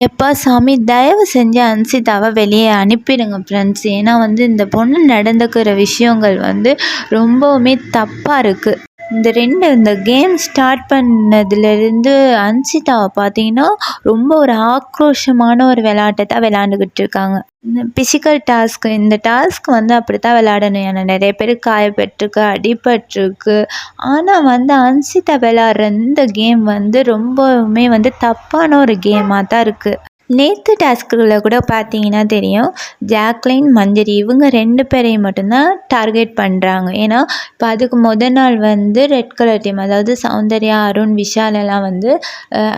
எப்பா சாமி தயவு செஞ்சு அன்சிதாவை வெளியே அனுப்பிடுங்க ஃப்ரெண்ட்ஸ் ஏன்னா வந்து இந்த பொண்ணு நடந்துக்கிற விஷயங்கள் வந்து ரொம்பவுமே தப்பாக இருக்குது இந்த ரெண்டு இந்த கேம் ஸ்டார்ட் பண்ணதுலேருந்து அன்சிதாவை பார்த்தீங்கன்னா ரொம்ப ஒரு ஆக்ரோஷமான ஒரு விளையாட்டை தான் விளையாண்டுக்கிட்டு இருக்காங்க இந்த பிசிக்கல் டாஸ்க் இந்த டாஸ்க் வந்து அப்படி தான் விளையாடணும். ஏன்னா நிறைய பேர் காயப்பட்டிருக்கு அடிபட்டிருக்கு. ஆனால் வந்து அன்சிதா விளையாடுற இந்த கேம் வந்து ரொம்பவுமே வந்து தப்பான ஒரு கேமாக தான் இருக்குது நேற்று டாஸ்க்குகளை கூட பார்த்தீங்கன்னா தெரியும் ஜாக்லின் மஞ்சரி இவங்க ரெண்டு பேரையும் மட்டும்தான் டார்கெட் பண்ணுறாங்க ஏன்னா இப்போ அதுக்கு முத நாள் வந்து ரெட் கலர் டீம் அதாவது சௌந்தர்யா அருண் விஷால் எல்லாம் வந்து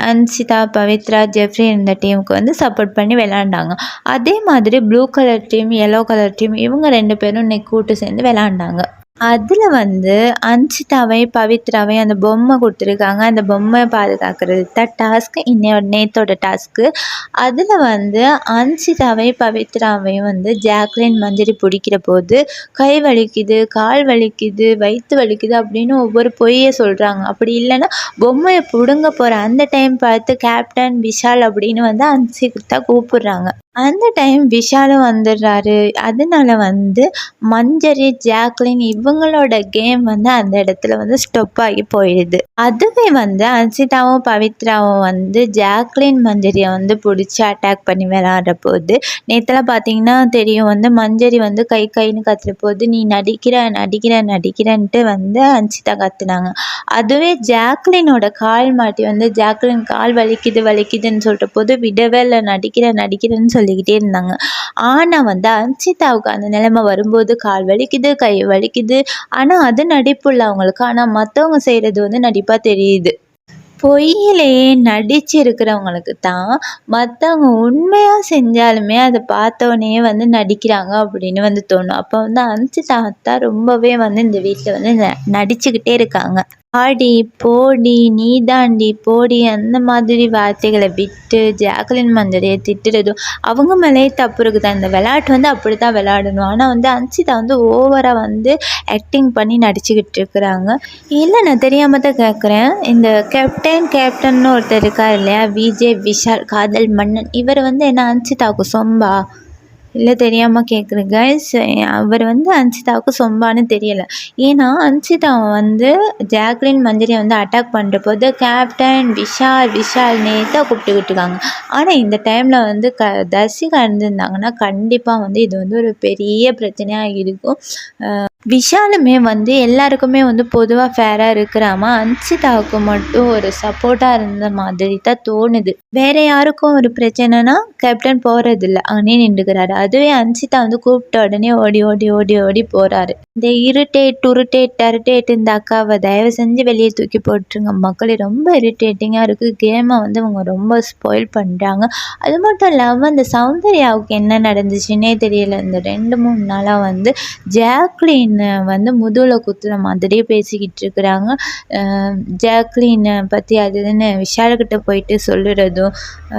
அன்சிதா பவித்ரா ஜெஃப்ரி இந்த டீமுக்கு வந்து சப்போர்ட் பண்ணி விளாண்டாங்க அதே மாதிரி blue colour team yellow colour team இவங்க ரெண்டு பேரும் இன்னைக்கு கூட்டு சேர்ந்து விளாண்டாங்க அதில் வந்து அன்சிதாவை பவித்ராவை அந்த பொம்மை கொடுத்துருக்காங்க. அந்த பொம்மையை பாதுகாக்கிறது. தான் டாஸ்க்கு இன்னையோட நேத்தோட டாஸ்க்கு அதில் வந்து அன்சிதாவை பவித்ராவையும் வந்து ஜாக்லின் மஞ்சரி பிடிக்கிற போது கை வலிக்குது கால் வலிக்குது வயிற்று வலிக்குது அப்படின்னு ஒவ்வொரு பொய்யை சொல்கிறாங்க அப்படி இல்லைன்னா பொம்மையை பிடுங்க போகிற அந்த டைம் பார்த்து கேப்டன் விஷால் அப்படின்னு வந்து அன்சிதா கூப்பிடுறாங்க. அந்த டைம் விஷாலும் வந்துடுறாரு. அதனால வந்து மஞ்சரி ஜாக்லின் இவங்களோட கேம் வந்து அந்த இடத்துல வந்து ஸ்டொப் ஆகி போயிடுது. அதுவே வந்து அன்சிதாவும் பவித்ராவும் வந்து ஜாக்லின் மஞ்சரியை வந்து பிடிச்சி அட்டாக் பண்ணி விளாட்ற போது நேற்றுலாம் பார்த்தீங்கன்னா தெரியும் வந்து மஞ்சரி வந்து கை கைன்னு கத்துற போது நீ நடிக்கிற நடிக்கிற நடிக்கிறன்ட்டு வந்து அன்சிதா கத்துனாங்க. அதுவே ஜாக்லினோட கால் மாட்டி வந்து ஜாக்லின் கால் வலிக்குது வலிக்குதுன்னு சொல்கிற போது விடவே இல்லை நடிக்கிற நடிக்கிறேன்னு சொல்லிக்கிட்டே இருந்தாங்க. ஆனால் வந்து அன்சிதாவுக்கு அந்த நிலைமை வரும்போது கால் வலிக்குது கை வலிக்குது ஆனால் அது நடிப்பு இல்லை அவங்களுக்கு. ஆனால் மற்றவங்க செய்கிறது வந்து நடிப்பாக தெரியுது. பொய்யிலேயே நடிச்சு இருக்கிறவங்களுக்கு தான் மற்றவங்க உண்மையாக செஞ்சாலுமே அதை பார்த்தோன்னே வந்து நடிக்கிறாங்க அப்படின்னு வந்து தோணும். அப்போ வந்து அஞ்சு தாத்தா ரொம்பவே வந்து இந்த வீட்டில் வந்து ந- நடிச்சுக்கிட்டே இருக்காங்க. ஆடி போடி நீதாண்டி போடி அந்த மாதிரி வார்த்தைகளை விட்டு ஜாக்லின் மந்தரையை திட்டுறதும் அவங்க மேலேயே தப்பு இருக்குது அந்த விளையாட்டு வந்து அப்படி தான் விளையாடணும். ஆனால் வந்து அன்சிதா வந்து ஓவராக வந்து ஆக்டிங் பண்ணி நடிச்சுக்கிட்டு இருக்கிறாங்க. இல்லை நான் தெரியாமல் தான் கேட்குறேன் இந்த கேப்டன் கேப்டன் ஒருத்தர் இருக்கார் இல்லையா? விஜய் விஷால் காதல் மன்னன். இவர் வந்து என்ன அன்சிதாவுக்கு சொம்பா? இல்லை தெரியாமல் கேட்குறேன் கைஸ் அவர் வந்து அன்சிதாவுக்கு சொம்பான்னு தெரியலை. ஏன்னா அன்சிதாவை வந்து ஜாக்லின் மஞ்சரியை வந்து அட்டாக் பண்ணுற போது கேப்டன் விஷால் விஷால் நேத்தாக கூப்பிட்டுக்கிட்டு இருக்காங்க. ஆனால் இந்த டைமில் வந்து க தர்சிகா இருந்திருந்தாங்கன்னா கண்டிப்பாக வந்து இது வந்து ஒரு பெரிய பிரச்சனையாக இருக்கும். விஷாலுமே வந்து எல்லாருக்குமே வந்து பொதுவாக ஃபேராக இருக்கிறாம அன்சிதாவுக்கு மட்டும் ஒரு சப்போர்ட்டாக இருந்த மாதிரி தான் தோணுது. வேற யாருக்கும் ஒரு பிரச்சனைனா கேப்டன் போகிறதில்ல அங்கே நின்றுக்கிறாரு. அதுவே அன்சிதா வந்து கூப்பிட்ட உடனே ஓடி ஓடி ஓடி ஓடி போகிறாரு இந்த இரிட்டேட் டுருட்டேட் டருட்டேட் இந்த அக்காவை தயவு செஞ்சு வெளியே தூக்கி போட்டுருங்க. மக்களே ரொம்ப இரிட்டேட்டிங்காக இருக்குது கேமை வந்து அவங்க ரொம்ப ஸ்பாயில் பண்ணுறாங்க அது மட்டும் இல்லாமல் இந்த சௌந்தர்யாவுக்கு என்ன நடந்துச்சுன்னே தெரியல. இந்த ரெண்டு மூணு நாளாக வந்து ஜாக்லின் வந்து முதுகில் குத்துற மாதிரியே பேசிக்கிட்டு இருக்கிறாங்க ஜாக்லினை பற்றி அது இதுன்னு விஷால்கிட்ட போயிட்டு சொல்லுறதும்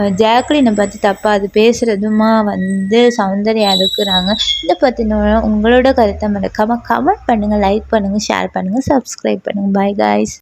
ஜாக்லினை பற்றி தப்பாக அது பேசுகிறதுமா வந்து சௌந்தர்யா இருக்கிறாங்க. இதை பற்றின உங்களோட கருத்தை மறக்காமல் கமெண்ட் பண்ணுங்கள் லைக் பண்ணுங்கள் ஷேர் பண்ணுங்கள் சப்ஸ்கிரைப் பண்ணுங்கள் பை காய்ஸ்